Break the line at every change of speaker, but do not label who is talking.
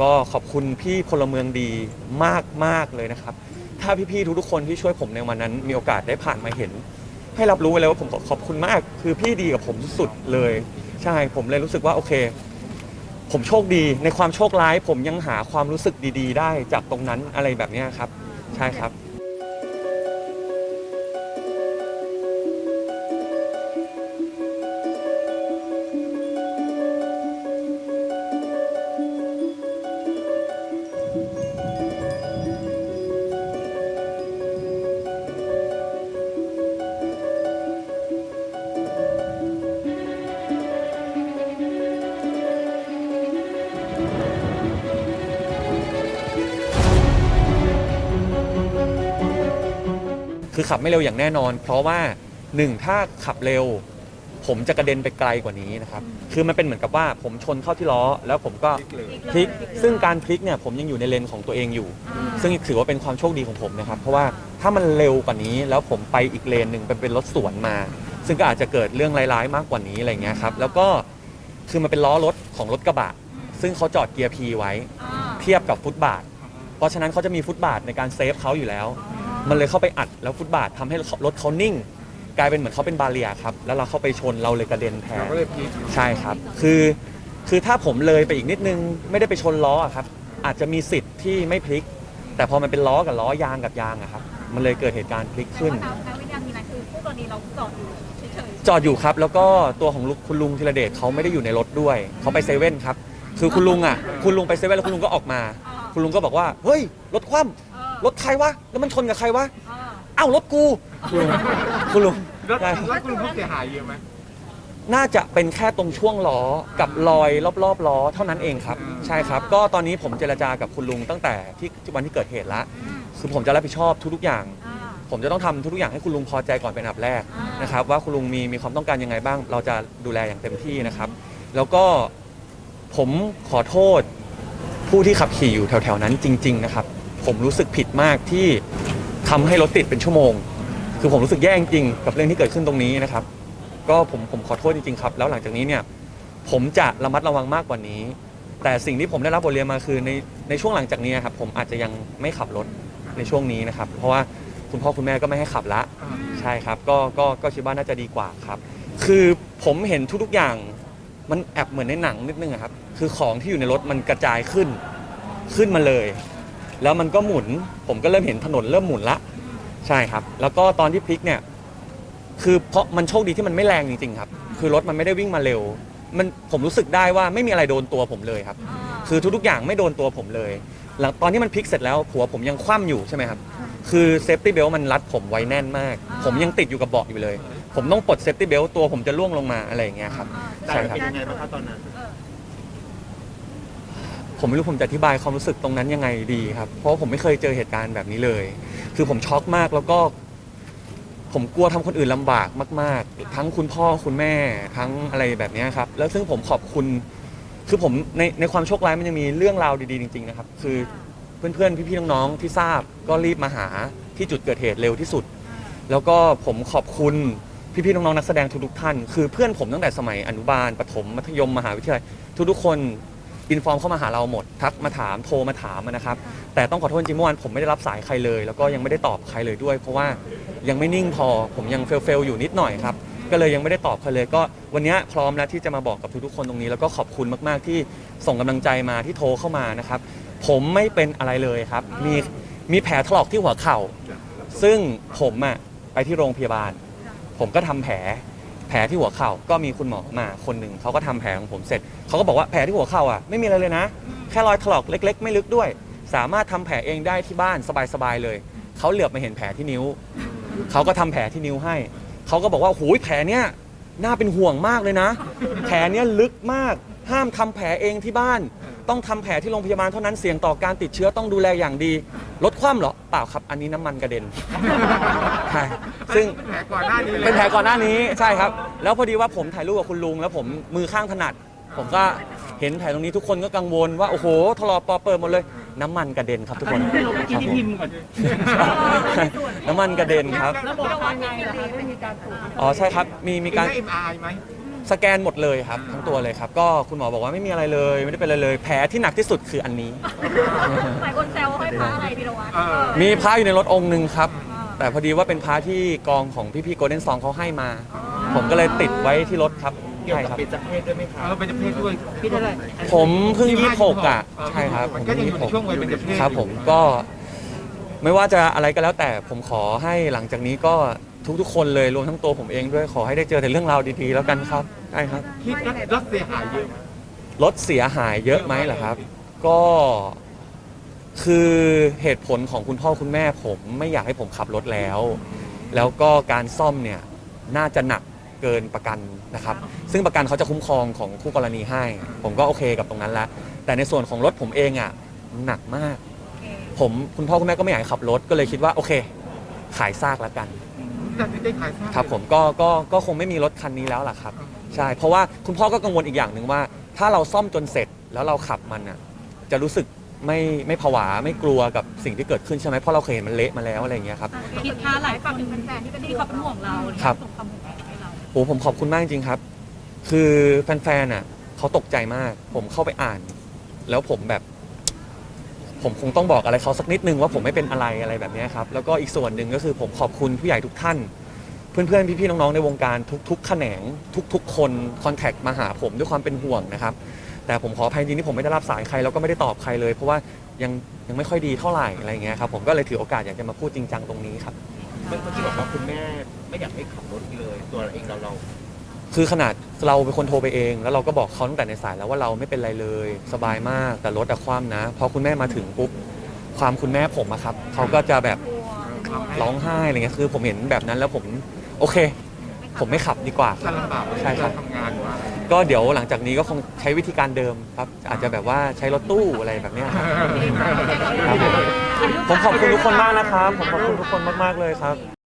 ก็ขอบคุณพี่พลเมืองดีมากมากเลยนะครับ ถ้าพี่ๆทุกๆคนที่ช่วยผมในวันนั้น มีโอกาสได้ผ่านมาเห็น ให้รับรู้ไว้เลยว่าผมขอบคุณมาก คือพี่ดีกับผมสุดเลย ใช่ผมเลยรู้สึกว่าโอเค ผมโชคดีในความโชคร้าย ผมยังหาความรู้สึกดี ๆ ได้จากตรงนั้นอะไรแบบเนี้ยครับ ใช่ครับ คือขับไม่เร็วอย่างแน่นอน เพราะว่าหนึ่งถ้าขับเร็ว ผมจะกระเด็นไปไกลกว่านี้นะครับคือมันเป็นเหมือนกับว่าผมชนเข้าที่ล้อ แล้วผมก็พลิกซึ่งการพลิกเนี่ยผมยังอยู่ในเลนของตัวเองอยู่ ซึ่งถือว่าเป็นความโชคดีของผมนะครับ เพราะว่าถ้ามันเร็วกว่านี้ แล้วผมไปอีกเลนหนึ่งเป็นเป็นรถสวนมา ซึ่งก็อาจจะเกิดเรื่องร้ายๆมากกว่านี้อะไรเงี้ยครับแล้วก็คือมันเป็นล้อรถของรถกระบะ ซึ่งเขาจอดเกียร์พีไว้ เทียบกับฟุตบาท เพราะฉะนั้นเขาจะมีฟุตบาทในการเซฟเขาอยู่แล้ว มันเลยเข้าไปอัดแล้วฟุตบาททำให้รถเขานิ่ง กลายเป็นเหมือนเขาเป็นบาเรียครับ แล้วเราเข้าไปชนเราเลยกระเด็นแท
เรา
น
ก็เลยพลิก
ใช่ครับ คือคือถ้าผมเลยไปอีกนิดนึงไม่ได้ไปชนล้ออะครับ อาจจะมีสิทธิ์ที่ไม่พลิก แต่พอมันเป็นล้อกับล้อยางกับยางอะครับมันเลยเกิดเหตุการณ์พลิก
แต่
ขึ้น
ว่าณณวินาทีนั้นคือคู่กรณีเราจอดอยู่เฉย
จอดอยู่ครับ แล้วก็ตัวของลุงคุณลุงธีรเดชเขาไม่ได้อยู่ในรถด้วย เขาไปเซเว่นครับ คือคุณลุงอะ คุณลุงไปเซเว่นแล้วคุณลุงก็ออกมา
ๆ
คุณลุงก็บอกว่า เฮ้ย รถคว่ำ
เออ
รถใครวะ แล้วมันชนกับใครวะ
เออ
เอ้ารถกู คุณลุง
รถ
ใช่
รถคุณผู้เสียหายเยอะไหม
น่าจะเป็นแค่ตรงช่วงล้อกับรอยรอบๆล้อเท่านั้นเองครับ
อืม
ใช่ครับ ก็ตอนนี้ผมเจรจากับคุณลุงตั้งแต่ที่วันที่เกิดเหตุละ
อืม
คือผมจะรับผิดชอบทุกๆอย่าง
อ่า
ผมจะต้องทำทุกๆอย่างให้คุณลุงพอใจก่อนเป็นอันดับแรก
อ่าน
นะครับ ว่าคุณลุงมีมีความต้องการยังไงบ้าง เราจะดูแลอย่างเต็มที่นะครับ แล้วก็ผมขอโทษผู้ที่ขับขี่อยู่แถวๆนั้นจริง ๆ นะครับ ผมรู้สึกผิดมากที่ทำให้รถติดเป็นชั่วโมง คือผมรู้สึกแย่จริงๆกับเรื่องที่เกิดขึ้นตรงนี้นะครับ ก็ผมผมขอโทษจริงๆครับ แล้วหลังจากนี้เนี่ยผมจะระมัดระวังมากกว่านี้ แต่สิ่งที่ผมได้รับบทเรียนมาคือในในช่วงหลังจากนี้ครับผมอาจจะยังไม่ขับรถในช่วงนี้นะครับ เพราะว่าคุณพ่อคุณแม่ก็ไม่ให้ขับละ ใช่ครับ ก็ก็ก็คิดว่าน่าจะดีกว่าครับ คือผมเห็นทุกๆอย่างมันแอบเหมือนในหนังนิดนึงครับ คือของที่อยู่ในรถมันกระจายขึ้นขึ้นมาเลย แล้วมันก็หมุน ผมก็เริ่มเห็นถนนเริ่มหมุนละใช่ครับ แล้วก็ตอนที่พลิกเนี่ย คือเพราะมันโชคดีที่มันไม่แรงจริงๆครับ คือรถมันไม่ได้วิ่งมาเร็ว มันผมรู้สึกได้ว่าไม่มีอะไรโดนตัวผมเลยครับ
อ่า
คือทุกๆอย่างไม่โดนตัวผมเลย หลังตอนที่มันพลิกเสร็จแล้วผัวผมยังคว่ำอยู่ใช่ไหมครับ คือเซฟตี้เบลต์มันรัดผมไว้แน่นมาก ผมยังติดอยู่กับเบาะอยู่เลย ผมต้องปลดเซฟตี้เบลต์ตัวผมจะล่วงลงมาอะไรอย่างเงี้ยครับ
อ่า
ใช่ครับ
เป็นยังไงบ้างครับตอนนั้น
เออ
ผมไม่รู้ผมจะอธิบายความรู้สึกตรงนั้นยังไงดีครับ เพราะผมไม่เคยเจอเหตุการณ์แบบนี้เลย คือผมช็อกมากแล้วก็ ผมกลัวทำคนอื่นลำบากมาก ๆ ทั้งคุณพ่อคุณแม่ทั้งอะไรแบบนี้ครับ แล้วซึ่งผมขอบคุณ คือผมในในความโชคร้ายมันยังมีเรื่องราวดีๆจริง ๆ นะครับ คือเพื่อนๆพี่ๆน้องๆที่ทราบก็รีบมาหาที่จุดเกิดเหตุเร็วที่สุด แล้วก็ผมขอบคุณพี่ๆน้องๆนักแสดงทุกๆท่าน คือเพื่อนผมตั้งแต่สมัยอนุบาลประถมมัธยมมหาวิทยาลัยทุกๆคน อินฟอร์มเข้ามาหาเราหมด ทักมาถามโทรมาถามนะครับ แต่ต้องขอโทษจริงๆเมื่อวานผมไม่ได้รับสายใครเลย แล้วก็ยังไม่ได้ตอบใครเลยด้วย เพราะว่ายังไม่นิ่งพอผมยังเฟลๆอยู่นิดหน่อยครับก็เลยยังไม่ได้ตอบใครเลยก็วันนี้พร้อมแล้วที่จะมาบอกกับทุกๆคนตรงนี้ แล้วก็ขอบคุณมากๆที่ส่งกำลังใจมาที่โทรเข้ามานะครับ ผมไม่เป็นอะไรเลยครับ มีมีแผลถลอกที่หัวเข่า ซึ่งผมอะไปที่โรงพยาบาล ผมก็ทำแผลแผลที่หัวเข่าก็มีคุณหมอมาคนหนึ่งเขาก็ทำแผลของผมเสร็จเขาก็บอกว่าแผลที่หัวเข่าอะไม่มีอะไรเลยนะ แค่รอยถลอกเล็ก ๆ ไม่ลึกด้วย สามารถทำแผลเองได้ที่บ้านสบายๆเลยเขาเหลือบมาเห็นแผลที่นิ้วเขาก็ทำแผลที่นิ้วให้เขาก็บอกว่าโอ้ยแผลเนี้ยน่าเป็นห่วงมากเลยนะ แผลเนี้ยลึกมาก ห้ามทำแผลเองที่บ้าน ต้องทำแผลที่โรงพยาบาลเท่านั้นเสี่ยงต่อการติดเชื้อต้องดูแลอย่างดี ลดความเหรอเปล่าครับ อันนี้น้ำมันกระเด็นใช่ซึ่ง
เป็นแผลก่อนหน้านี้เลย
เป็นแผลก่อนหน้านี้ใช่ครับ แล้วพอดีว่าผมถ่ายรูปกับคุณลุง แล้วผมมือข้างถนัด ผมก็เห็นแผลตรงนี้ทุกคนก็กังวลว่า โอ้โหถลอกปอเปิดหมดเลย น้ำมันกระเด็นครับทุกคน
ไม่รู้เมื่อกี้ที่พิมพ์ก่อน
น้ำมันกระเด็นครับ
ระบบภายในนะครับไม่มีการตรวจ
อ๋อใช่ครับมีมีการ
เอ็มไอไหม
สแกนหมดเลยครับทั้งตัวเลยครับ ก็คุณหมอบอกว่าไม่มีอะไรเลย ไม่ได้เป็นอะไรเลย แผลที่หนักที่สุดคืออันนี้
หลายคนแซวให้พระอะไรพีรวัตร
เออ
มีพระอยู่ในรถองค์หนึ่งครับ แต่พอดีว่าเป็นพระที่กองของพี่ๆโกลเด้นซองเขาให้มา ผมก็เลยติดไว้ที่รถครับ
เกี่ยว
ใช่
กับ
ครับ
เป็นจเพศด้วยไหมค
เอ
รับ
อเป็นเพศด้วย
พี่เท่าไหร่
ผมเพิ่งยี่หกอะ
เออ
ใช่ครับ
มันก็ยังอยู่ในช่วงวัยเป็นเพศ
ครับ ผมก็ไม่ว่าจะอะไรก็แล้วแต่ผมขอให้หลังจากนี้ก็ ทุกๆ คนเลยรวมทั้งตัวผมเองด้วยขอให้ได้เจอแต่เรื่องราวดีๆ แล้วกันครับใช่ครับ
คิดรถรถเสียหายเยอะไหม
รถเสียหายเยอะไหมเหรอครับ ก็คือเหตุผลของคุณพ่อคุณแม่ผมไม่อยากให้ผมขับรถแล้ว แล้วก็การซ่อมเนี่ยน่าจะหนักเกินประกันนะครับ ซึ่งประกันเขาจะคุ้มครองของคู่กรณีให้ ผมก็โอเคกับตรงนั้นแล้วแต่ในส่วนของรถผมเองอะหนักมาก ผมคุณพ่อคุณแม่ก็ไม่อยากให้ขับรถก็เลยคิดว่าโอเค ขายซากแล้วกัน
แต่ที่ได้ขายซาก
ครับผมก็ก็ก็คงไม่มีรถคันนี้แล้วล่ะครับ ใช่เพราะว่าคุณพ่อก็กังวลอีกอย่างหนึ่งว่า ถ้าเราซ่อมจนเสร็จแล้วเราขับมันอะจะรู้สึกไม่ไม่ผวาไม่กลัวกับสิ่งที่เกิดขึ้นใช่ไหมเพราะเราเคยเห็นมันเละมาแล้วอะไรอย่างเงี้ยครับ
คิดพาหลายคนเป็นแฟนๆที่เป็นที่เขาเป็นห่วงเรา
ครับ
ส่งความห่วงใยให้เรา
โอ้ผมขอบคุณมากจริงๆครับ คือแฟนๆอะเขาตกใจมาก ผมเข้าไปอ่าน แล้วผมแบบ ผมคงต้องบอกอะไรเขาสักนิดนึงว่าผมไม่เป็นอะไรอะไรแบบนี้ครับแล้วก็อีกส่วนหนึ่งก็คือผมขอบคุณผู้ใหญ่ทุกท่าน เพื่อนๆพี่ๆน้องๆในวงการทุกๆแขนง ทุก ๆ คนคอนแทคมาหาผมด้วยความเป็นห่วงนะครับแต่ผมขออภัยจริงที่ผมไม่ได้รับสายใครแล้วก็ไม่ได้ตอบใครเลย เพราะว่ายังยังไม่ค่อยดีเท่าไหร่อะไรอย่างเงี้ยครับผมก็เลยถือโอกาสอยากจะมาพูดจริงจังตรงนี้ครับ
เมื่อกี้บอกว่าคุณแม่ไม่อยากให้ขับรถเลยตัวเราเองเราเรา
คือขนาดเราเป็นคนโทรไปเอง แล้วเราก็บอกเขาตั้งแต่ในสายแล้วว่าเราไม่เป็นไรเลย สบายมากแต่รถอะคว่ำนะพอคุณแม่มาถึงปุ๊บความคุณแม่ผมอะครับเขาก็จะแบบร้องไห้อะไรเงี้ยคือผมเห็นแบบนั้นแล้วผมโอเค ผมไม่ขับดีกว่าค
จะ
รับ
ลำบาก
ใช่ครับ
ทำงานหรือว่า
ก็เดี๋ยวหลังจากนี้ก็คงใช้วิธีการเดิมครับ อาจจะแบบว่าใช้รถตู้อะไรแบบเนี้ยครับครับผมผมขอบคุณทุกคนมากนะครับผมขอบคุณทุกคนมากๆเลยครับ